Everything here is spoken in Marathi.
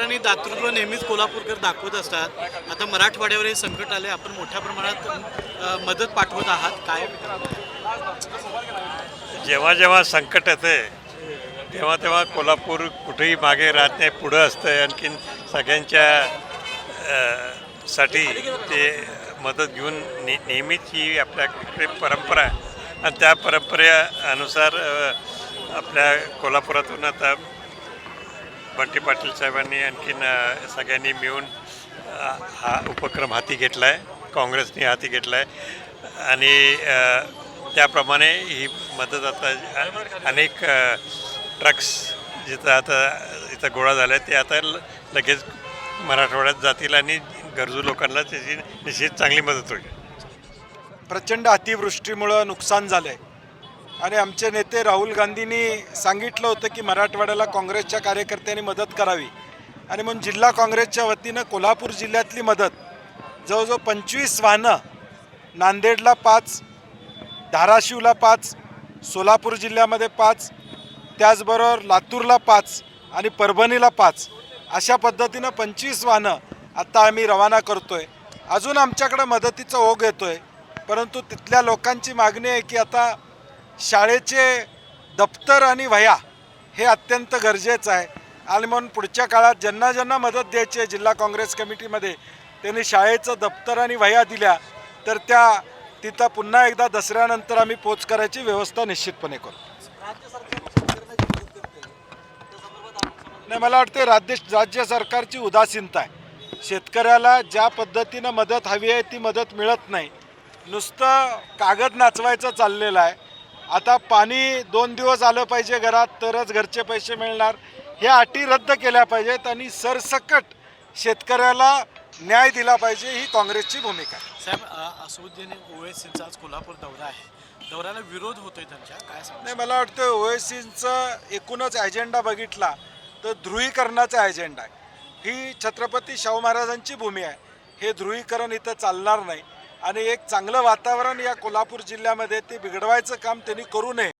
आणि दातृत्व नेहमीच कोल्हापूरकर दाखवत असतात. आता मराठवाड्यावर हे संकट आले आपण मोठ्या प्रमाणात मदत पाठवत आहात. काय जेव्हा जेव्हा संकट येते तेव्हा तेव्हा कोल्हापूर कुठेही मागे राहत नाही पुढं असतं आणखीन सगळ्यांच्या साठी ते मदत घेऊन ने नेहमीच ही आपल्याकडे परंपरा आहे. आणि त्या परंपरेनुसार आपल्या कोल्हापुरातून आता बंटी पाटील साहेबांनी आणखीन सगळ्यांनी मिळून हा उपक्रम हाती घेतला आहे काँग्रेसने हाती घेतला आहे आणि त्याप्रमाणे ही मदत आता अनेक ट्रक्स जिथं आता इथं गोळा झाले ते आता ल- लगेच मराठवाड्यात जातील आणि गरजू लोकांना त्याची निश्चित चांगली मदत होईल. प्रचंड अतिवृष्टीमुळं नुकसान झालं आहे आणि आमचे नेते राहुल गांधींनी सांगितलं होतं की मराठवाड्याला काँग्रेसच्या कार्यकर्त्यांनी मदत करावी. आणि म्हणून जिल्हा काँग्रेसच्या वतीनं कोल्हापूर जिल्ह्यातली मदत जवळजवळ पंचवीस वाहनं नांदेडला पाच धाराशिवला पाच सोलापूर जिल्ह्यामध्ये पाच त्याचबरोबर लातूरला पाच आणि परभणीला पाच अशा पद्धतीनं पंचवीस वाहनं आत्ता आम्ही रवाना करतो आहे अजून आमच्याकडं मदतीचा ओघ येतो आहे परंतु तिथल्या लोकांची मागणी आहे की आता शाळेचे दप्तर आणि वह्या हे अत्यंत गरजेचं आहे. आणि म्हणून पुढच्या काळात ज्यांना ज्यांना मदत द्यायची आहे जिल्हा काँग्रेस कमिटीमध्ये त्यांनी शाळेचं दप्तर आणि वह्या दिल्या तर त्या तिथं पुन्हा एकदा दसऱ्यानंतर आम्ही पोच करायची व्यवस्था निश्चितपणे करू. नाही मला वाटते राज्य राज्य सरकारची उदासीनता आहे. शेतकऱ्याला ज्या पद्धतीनं मदत हवी आहे ती मदत मिळत नाही. नुसतं कागद नाचवायचं चाललेलं आहे. आता पाणी दोन दिवस आलं पाहिजे घरात तरच घरचे पैसे मिळणार. ह्या अटी रद्द केल्या पाहिजेत आणि सरसकट शेतकऱ्याला न्याय दिला पाहिजे ही काँग्रेसची भूमिका आहे. साहेब असुद्दीन ओवेसींचा आज कोल्हापूर दौरा आहे. दौऱ्याला विरोध होतोय त्यांच्या काय सांग नाही मला वाटतं ओएसीचं एकूणच अजेंडा बघितला तर ध्रुवीकरणाचा अजेंडा आहे. ही छत्रपती शाहू महाराजांची भूमी आहे. हे ध्रुवीकरण इथं चालणार नाही. आणि एक चांगलं वातावरण या कोल्हापूर जिल्ह्यामध्ये ते बिघडवायचं काम त्यांनी करू नये.